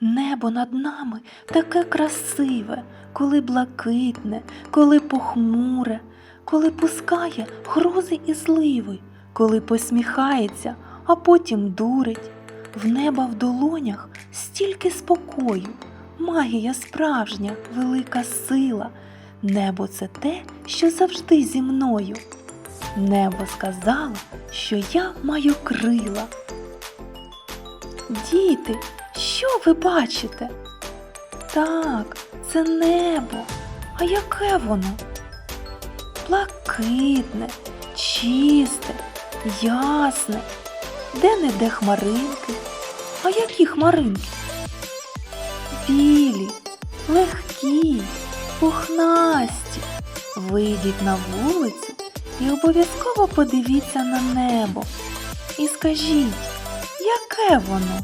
Небо над нами таке красиве, коли блакитне, коли похмуре, коли пускає грози і зливи, коли посміхається, а потім дурить. В неба в долонях стільки спокою, магія справжня, велика сила. Небо це те, що завжди зі мною. Небо сказало, що я маю крила. Діти, що ви бачите? Так, це небо. А яке воно? Блакитне, чисте, ясне, де не де хмаринки. А які хмаринки? Білі, легкі, пухнасті. Вийдіть на вулицю і обов'язково подивіться на небо. І скажіть, яке воно?